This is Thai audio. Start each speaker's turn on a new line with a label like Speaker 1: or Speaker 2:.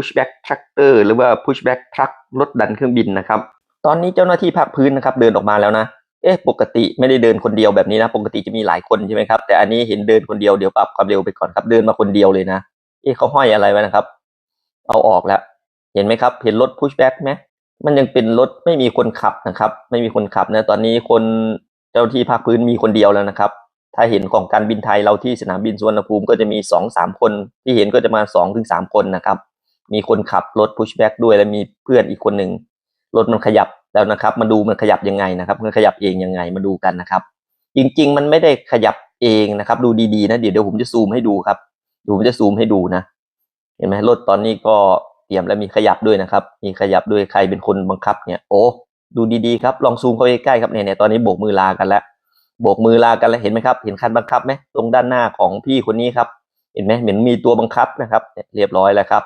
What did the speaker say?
Speaker 1: pushback tractor หรือว่า pushback truck รถดันเครื่องบินนะครับ ตอนนี้เจ้าหน้าที่ภาคพื้นนะครับเดินออกมาแล้วนะ เอ๊ะปกติไม่ได้เดินคนเดียวแบบนี้นะ ปกติจะมีหลายคนใช่ไหมครับ แต่อันนี้เห็นเดินคนเดียวเดี๋ยวปรับความเร็วไปก่อนครับ เดินมาคนเดียวเลยนะ เอ๊ะเขาห้อยอะไรไว้นะครับ เอาออกแล้ว เห็นไหมครับ เห็นรถ pushback ไหมมันยังเป็นรถไม่มีคนขับนะครับ ไม่มีคนขับนะ ตอนนี้คนเจ้าหน้าที่ภาคพื้นมีคนเดียวแล้วนะครับ ถ้าเห็นของการบินไทยเราที่สนามบินสุวรรณภูมิก็จะมีสองสามคน ที่เห็นก็จะมาสองถึงสามคนนะครับ มีคนขับรถ pushback ด้วย และมีเพื่อนอีกคนหนึ่งรถมันขยับแล้วนะครับ มาดูมันขยับยังไงนะครับ มันขยับเองยังไงมาดูกันนะครับ จริง ๆ มันไม่ได้ขยับเองนะครับ ดูดีๆนะเดี๋ยวเดี๋ยวผมจะซูมให้ดูครับเดี๋ยวผมจะซูมให้ดูนะ เห็นไหมรถตอนนี้ก็เตรียมแล้วมีขยับด้วยนะครับ มีขยับด้วยใครเป็นคนบังคับเนี่ยโอ้ดูดีๆครับลองซูมเข้าไปใกล้ๆครับเนี่ยเนี่ยตอนนี้โบกมือลากันแล้วโบกมือลากันแล้วเห็นไหมครับ เห็นคันบังคับไหมตรงด้านหน้าของพี่คนนี้ครับ เห็นไหมเหมือนมีตัวบังคับนะครับ เรียบร้อยแล้วครับ